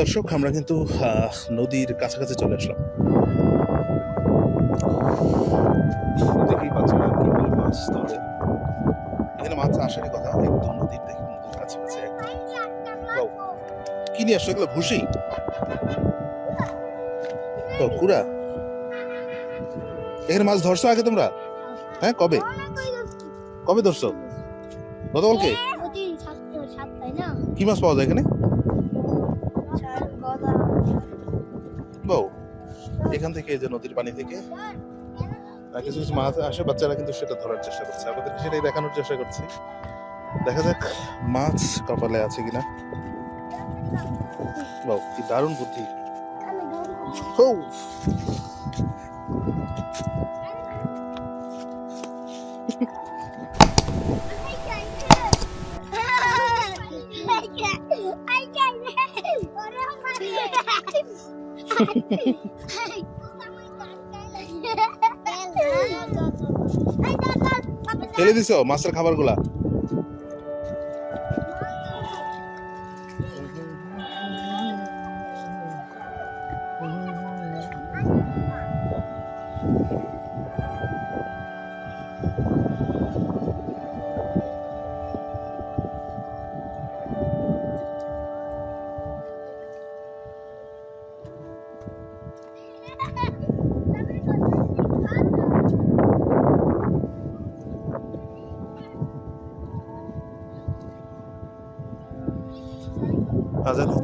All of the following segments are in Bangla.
দর্শক আমরা কিন্তু নদীর কাছাকাছি চলে আসলাম। দেখেই পাচ্ছেন মাছ ধরে। এখানে মাছ আসারই কথা একদম নদীর দেখি নদীর কাছাকাছি একদম। কি নিয়ে আসছো এগুলো ভুসি? ও কুড়া? এখানে মাছ ধরছো আগে তোমরা? হ্যাঁ কবে? কবে ধরছো? গতকালকে? কি মাছ পাওয়া যায় এখানে? এখান থেকে এই যে নদীর পানি থেকে কিছু কিছু মাছ আসে, বাচ্চারা কিন্তু সেটা ধরার চেষ্টা করছে। আমাদের সেটাই দেখানোর চেষ্টা করছি। দেখা যাক মাছ কপালে আছে কিনা। বাউ কি দারুণ বুদ্ধি। হৌ ফেলে দিছো মাছের খাবারগুলা?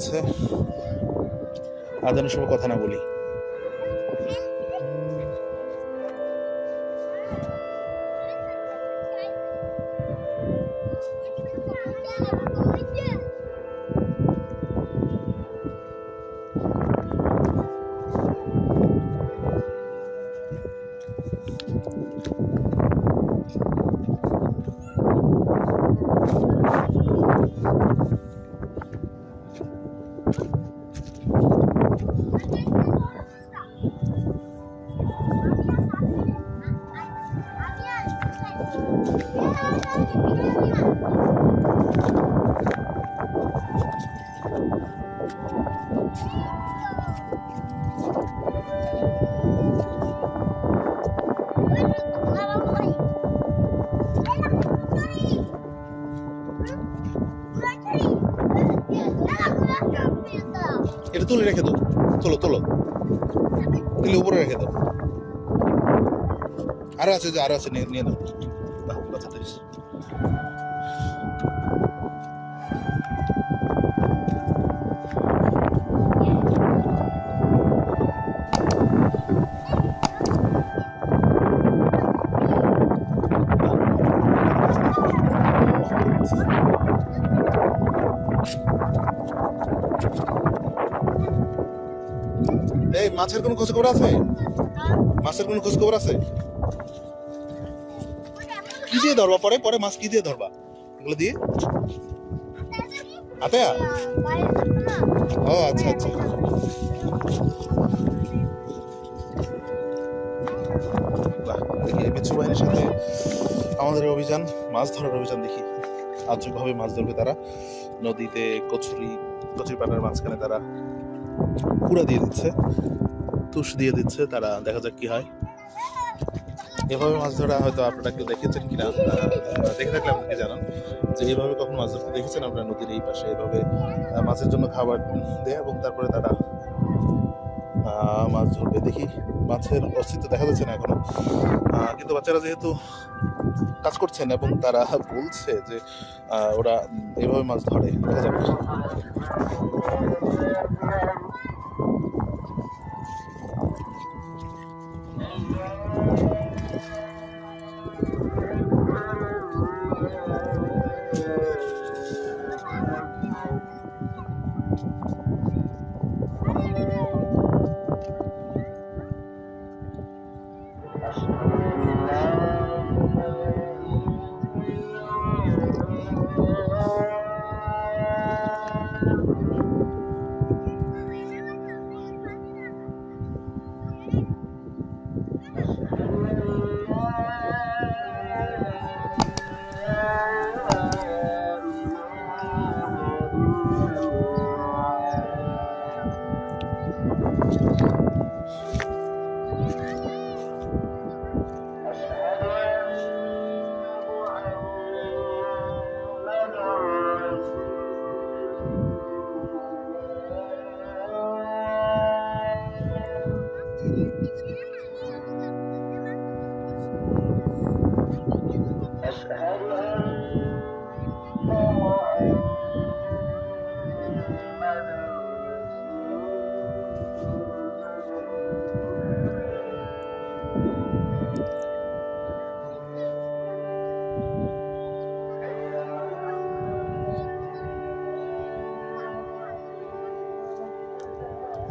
হচ্ছে আজানের সময় কথা না বলি। এটা তুলে রেখে দাও। তোলো তোলো। তুলে উপরে রেখে দাও। আরও আছে যে আরও আছে নিয়ে দাও বাহ, বাচ্চাদের মাছের কোনো খোঁজ খবর আছে? মাছের কোনো খোঁজ খবর আছে? কি দিয়ে ধরবা পরে? পরে মাছ কি দিয়ে ধরবা? এগুলো দিয়ে। আতেয়া? ও আচ্ছা আচ্ছা। দেখি বিচ্ছু সাথে আমাদের অভিযান, মাছ ধরার অভিযান দেখি। আজভাবে মাছ ধরবে তারা। নদীতে কচুরি কচুরি পানার মাঝখানে তারা কুড়া দিয়ে দিচ্ছে। তুষ দিয়ে দিচ্ছে, তারা দেখা যাক কি হয়। এভাবে মাছ ধরা হয়তো আপনারা কেউ দেখেছেন কিনা দেখে থাকলে আপনাকে জানান যে এইভাবে কখন মাছ ধরতে দেখেছেন আপনারা নদীর এই পাশে এভাবে মাছের জন্য খাবার দেয় এবং তারপরে তারা মাছ ধরবে। দেখি মাছের অস্তিত্ব দেখা যাচ্ছে না এখনও। কিন্তু বাচ্চারা যেহেতু কাজ করছেন এবং তারা বলছে যে ওরা এভাবে মাছ ধরে। যাবে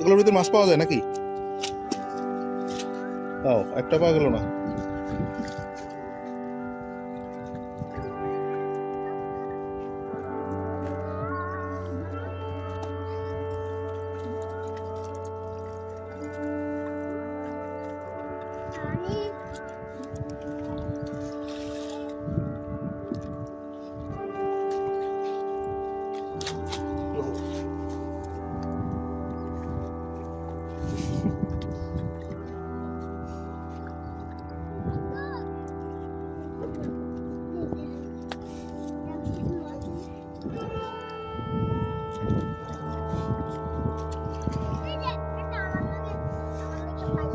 এগুলোর ভিতরে মাছ পাওয়া যায় নাকি? ও একটা পাওয়া গেল না।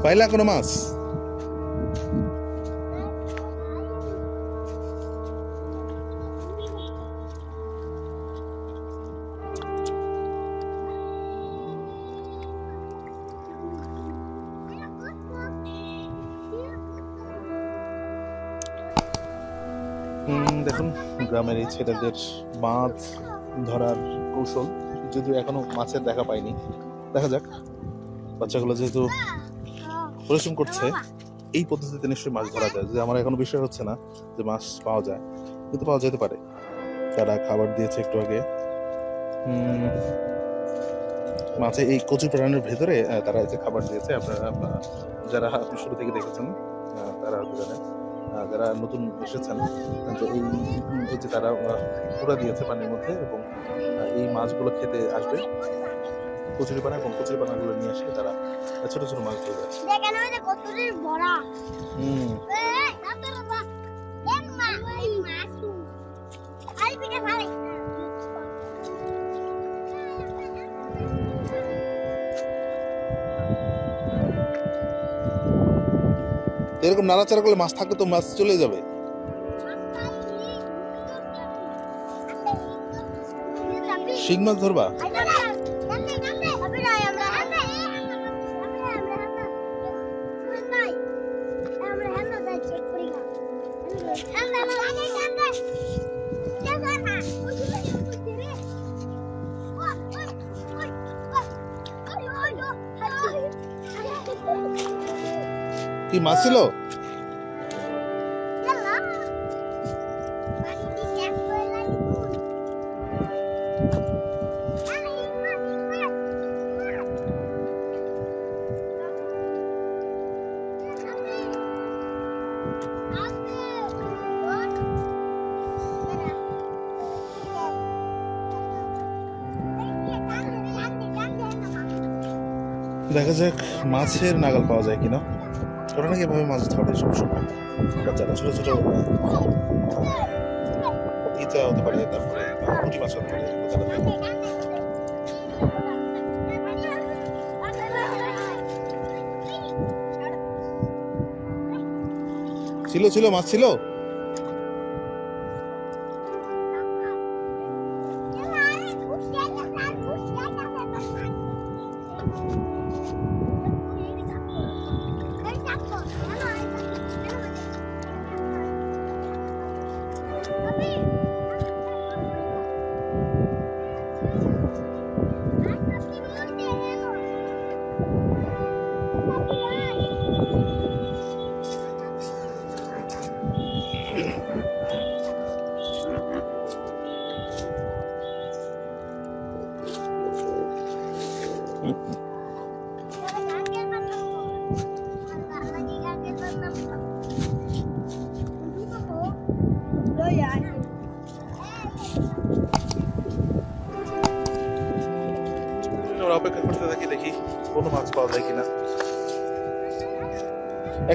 পাইলা কোনো মাছ দেখুন, গ্রামের এই ছেলেদের মাছ ধরার কৌশল। যদিও এখনও মাছের দেখা পাইনি। দেখা যাক, বাচ্চাগুলো যেহেতু পরিশ্রম করছে, এই পদ্ধতিতে নিশ্চয়ই মাছ ধরা যায়। যে আমার এখনও বিশ্বাস হচ্ছে না যে মাছ পাওয়া যায়, কিন্তু পাওয়া যেতে পারে। তারা খাবার দিয়েছে একটু আগে মাছে এই কচু প্রাণের ভেতরে তারা যে খাবার দিয়েছে, আপনারা যারা আপনি শুরু থেকে দেখেছেন তারা হয়তো জানেন যারা নতুন এসেছেন এই যে তারা পুরা দিয়েছে পানির মধ্যে এবং এই মাছগুলো খেতে আসবে কচুরি পানা এবং কচুরি পানাগুলো নিয়ে আসে তারা ছোট ছোট মাছ দেখেন ওই যে বড়া। হুম। ভালো। এরকম নাড়াচাড়া করলে মাছ থাকলে তো মাছ চলে যাবে। শিং মাছ ধরবা? কি মাছ ছিল? দেখা যাক মাছের নাগাল পাওয়া যায় কিনা। ওরা নাকি এভাবে মাছ ধরে সবসময় যারা ছোট ছোট ইচ্ছা হতে পারে, তারপরে পুঁটি মাছ হতে পারে। ছিল ছিল, মাছ ছিল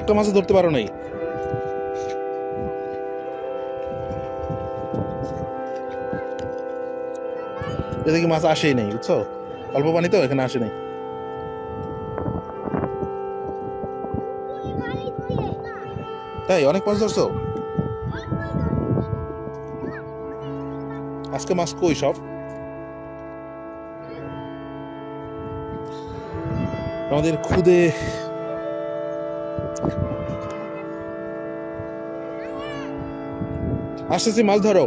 একটা মাছ ধরতে পারো নাই? এদিকে মাছ আসেই নাই, বুঝছ? অল্প পানি তো এখানে আসে নাই। তাই, অনেক মাছ ধরছো? আজকে মাছ কই সব? আমাদের খুদে আসতেছি মাছ ধরো।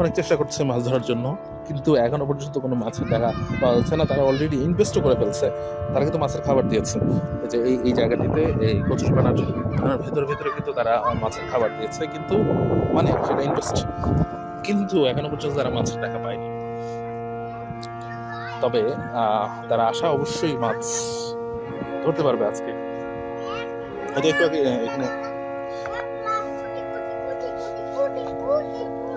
অনেক চেষ্টা করছে মাছ ধরার জন্য, কিন্তু এখনও পর্যন্ত কোনো মাছের দেখা পাওয়া যাচ্ছে না। তারা অলরেডি ইনভেস্টও করে ফেলছে। তারা কিন্তু মাছের খাবার দিয়েছে। যে এই এই জায়গাটিতে এই কচুরিপানার ভেতরে ভেতরে কিন্তু তারা মাছের খাবার দিয়েছে, কিন্তু মানে সেটা ইনভেস্ট কিন্তু এখনও পর্যন্ত তারা মাছের টাকা পায়নি। তবে তারা আশা অবশ্যই মাছ ধরতে পারবে আজকে। হয়তো একটু আগে, এখানে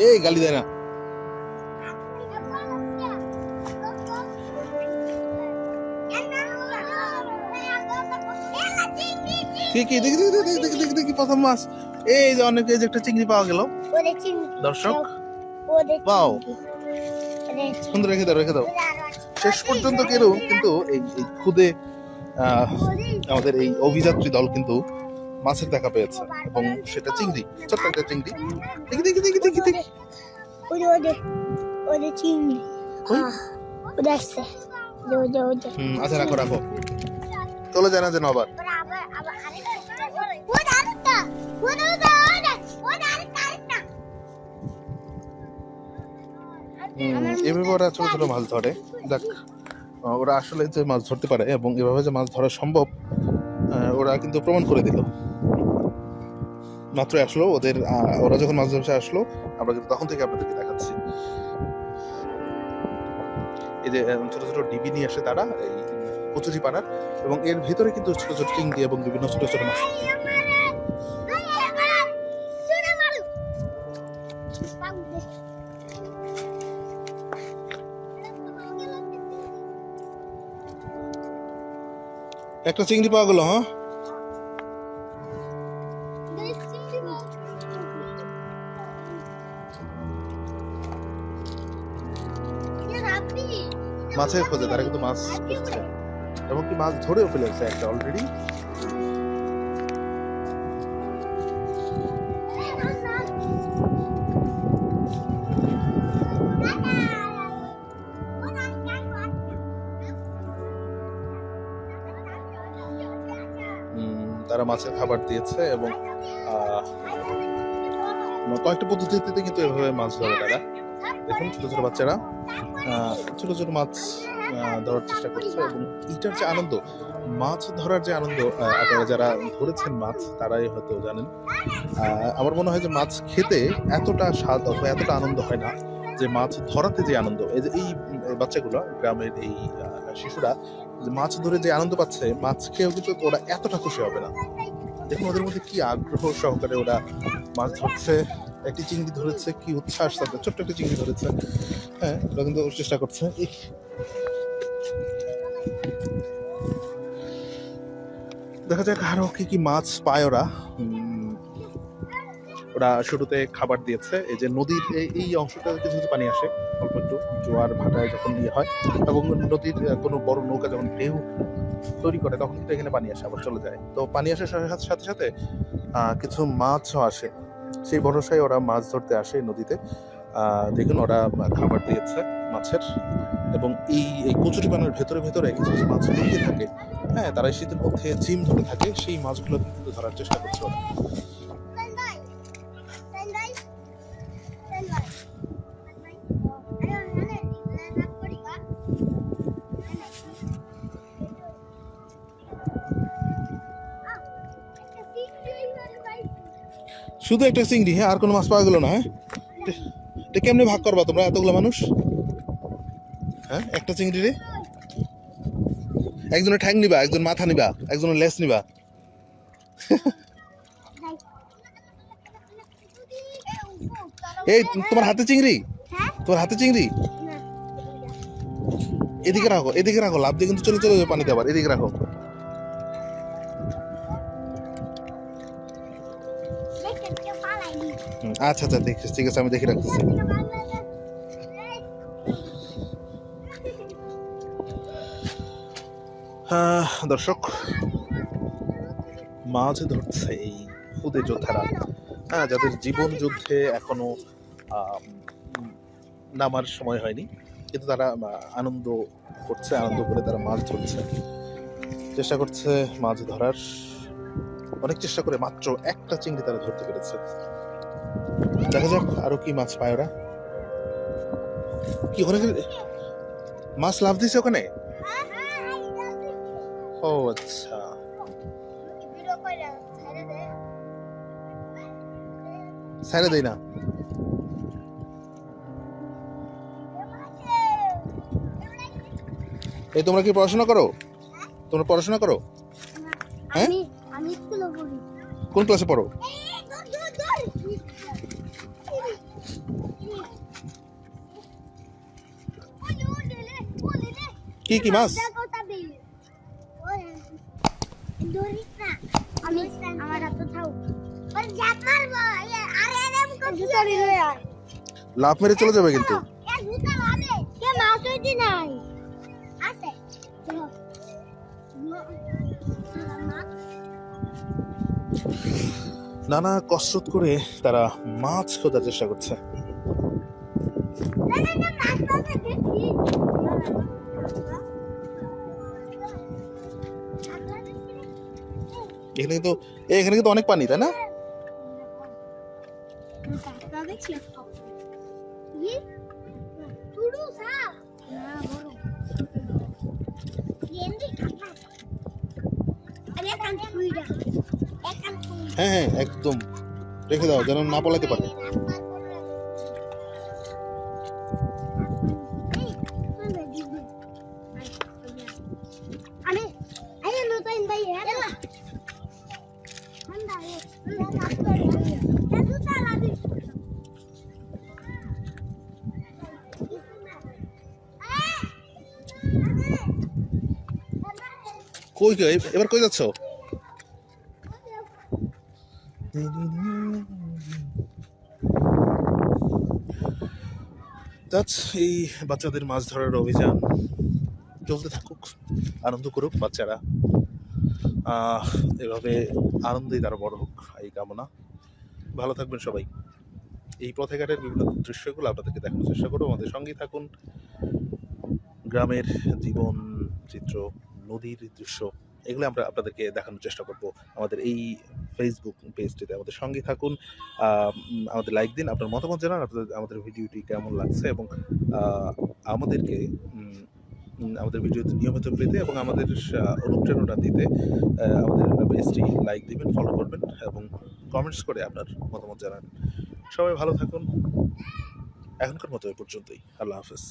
এই- গালি দেয় না। দেখি দেখি দেখি দেখি দেখি দেখি, প্রথম মাছ। এই যে অনেক, এই যে একটা চিংড়ি পাওয়া গেল। দর্শক Wow. সুন্দর রেখে দাও রেখে দাও। শেষ পর্যন্ত কেউ কিন্তু এই খুদে আমাদের এই অভিযাত্রী দল কিন্তু মাছের দেখা পেয়েছে এবং সেটা চিংড়ি ছোট্ট একটা চিংড়ি। দেখি দেখি দেখি দেখি দেখি। ওদের ওদের ওদের চিংড়ি। হুম আচ্ছা রাখো রাখো। চলে যায় না যেন আবার। এভাবে ওরা ছোট ছোট মাছ ধরে। দেখ ওরা আসলে যে মাছ ধরতে পারে এবং এভাবে যে মাছ ধরা সম্ভব ওরা কিন্তু প্রমাণ করে দিল। মাত্র আসলো, ওদের ওরা যখন মাছ ধরতে আসলো, আমরা কিন্তু তখন থেকে আপনাদেরকে দেখাচ্ছি। এই যে ছোট ছোট ডিবি নিয়ে আসে তারা, এই কচুরি পানার, এবং এর ভিতরে কিন্তু ছোট ছোট চিংড়ি এবং বিভিন্ন ছোট ছোট মাছ। একটা চিংড়ি পাওয়া গেল হ্যাঁ? মাছের খোঁজে, তারা কিন্তু মাছ খুঁজছে। এবং কি মাছ ধরেও ফেলেছে একটা অলরেডি তারা মাছের খাবার দিয়েছে এবং কয়েকটা পদ্ধতিতে কিন্তু এভাবে মাছ ধরে তারা। দেখুন, ছোট ছোট বাচ্চারা। ছোট ছোট মাছ ধরার চেষ্টা করছে এবং এইটার যে আনন্দ, মাছ ধরার যে আনন্দ আপনারা যারা ধরেছেন মাছ, তারাই হয়তো জানেন। আমার মনে হয় যে মাছ খেতে এতটা স্বাদ অথবা এতটা আনন্দ হয় না যে মাছ ধরাতে যে আনন্দ। এই যে এই বাচ্চাগুলো, গ্রামের এই শিশুরা যে মাছ ধরে যে আনন্দ পাচ্ছে, মাছ খেয়েও কিন্তু ওরা এতটা খুশি হবে না। দেখুন ওদের মধ্যে কি আগ্রহ সহকারে ওরা মাছ ধরছে, একটি চিংড়ি ধরেছে, কি উচ্ছ্বাস, তাদের ছোট্ট একটা চিংড়ি ধরেছে। হ্যাঁ ওরা চেষ্টা করছে। দেখা যাক আরও কি কি মাছ পায় ওরা। ওরা শুরুতে খাবার দিয়েছে। এই যে নদীর এই- অংশটা কিছু কিছু পানি আসে, অল্প একটু জোয়ার ভাটায় যখন ইয়ে হয়, এবং নদীর কোনো বড় নৌকা যখন ঢেউ তৈরি করে, তখন কিন্তু এখানে পানি আসে, আবার চলে যায়। তো পানি আসার সাথে সাথে কিছু মাছও আসে। সেই ভরসায় ওরা মাছ ধরতে আসে নদীতে। দেখুন, ওরা খাবার দিয়েছে মাছের, এবং এই এই কচুরিপানার ভেতরে ভেতরে কিছু কিছু মাছ লুকিয়ে থাকে হ্যাঁ তারা শীতের মধ্যে জিম ধরে থাকে, সেই মাছগুলো কিন্তু ধরার চেষ্টা করছে ওরা। শুধু একটা চিংড়ি হ্যাঁ আর কোনো মাছ পাওয়া গেল না হ্যাঁ এটা- কেমনি ভাগ করবা তোমরা? এতগুলো মানুষ? হ্যাঁ? একটা চিংড়ি রে? একজনের ঠ্যাং নিবা, একজন মাথা নিবা, একজনের লেস নিবা। এই, তোমার হাতে চিংড়ি? তোমার হাতে চিংড়ি? এদিকে রাখো এদিকে রাখো লাভ দিয়ে কিন্তু চলে চলে যাবে পানিতে আবার, এদিকে রাখো দেখেন, কেউ পালায়নি। হুম, আচ্ছা আচ্ছা দেখছি ঠিক আছে, আমি দেখে রাখতেছি। দর্শক, মাছ ধরছে এই খুদে যোদ্ধারা। হ্যাঁ যাদের জীবন যুদ্ধে এখনও নামার সময় হয়নি, কিন্তু তারা আনন্দ করছে, আনন্দ করে তারা মাছ ধরছে। চেষ্টা করছে মাছ ধরার। অনেক চেষ্টা করে, মাত্র একটা চিংড়ি তারা ধরতে পেরেছে। দেখা যাক আরও কি মাছ পায় ওরা। কি ওখানে মাছ লাভ দিছে ওখানে? এই ও আচ্ছা। ছেড়ে। দেই না। এই তোমরা কি পড়াশোনা করো? তোমরা পড়াশোনা করো? হ্যাঁ? কোন ক্লাসে পড়ো? কি কি মাছ। আমি আমার হাতে থাও মারবো আরে করছিস লাভ মেরে চলে যাবে কিন্তু নানা কসরত করে তারা মাছ খোঁজার চেষ্টা করছে। এখানে কিন্তু এখানে কিন্তু অনেক পানি তাই না? হ্যাঁ হ্যাঁ একদম। রেখে দাও যেন না পলাতে পারে। কই কই এবার কই যাচ্ছ? এই বাচ্চাদের মাছ ধরার অভিযান। চলতে থাকুক, আনন্দ করুক বাচ্চারা। এভাবে আনন্দেই তারা বড় হোক, এই কামনা। ভালো থাকবেন সবাই। এই পথে ঘাটের বিভিন্ন দৃশ্যগুলো আপনাদেরকে দেখানোর চেষ্টা করব। আমাদের সঙ্গেই থাকুন। গ্রামের জীবন চিত্র, নদীর দৃশ্য, এগুলো আমরা আপনাদেরকে দেখানোর চেষ্টা করব। আমাদের এই ফেসবুক পেজটিতে আমাদের সঙ্গে থাকুন। আমাদের লাইক দিন, আপনার মতামত জানান, আপনাদের আমাদের ভিডিওটি কেমন লাগছে এবং আমাদেরকে আমাদের ভিডিওতে নিয়মিত পেতে এবং আমাদের অনুপ্রেরণা দিতে আমাদের পেজটি লাইক দিবেন ফলো করবেন এবং কমেন্টস করে আপনার মতামত জানান। সবাই ভালো থাকুন। এখনকার মতো এ পর্যন্তই। আল্লাহ হাফেজ।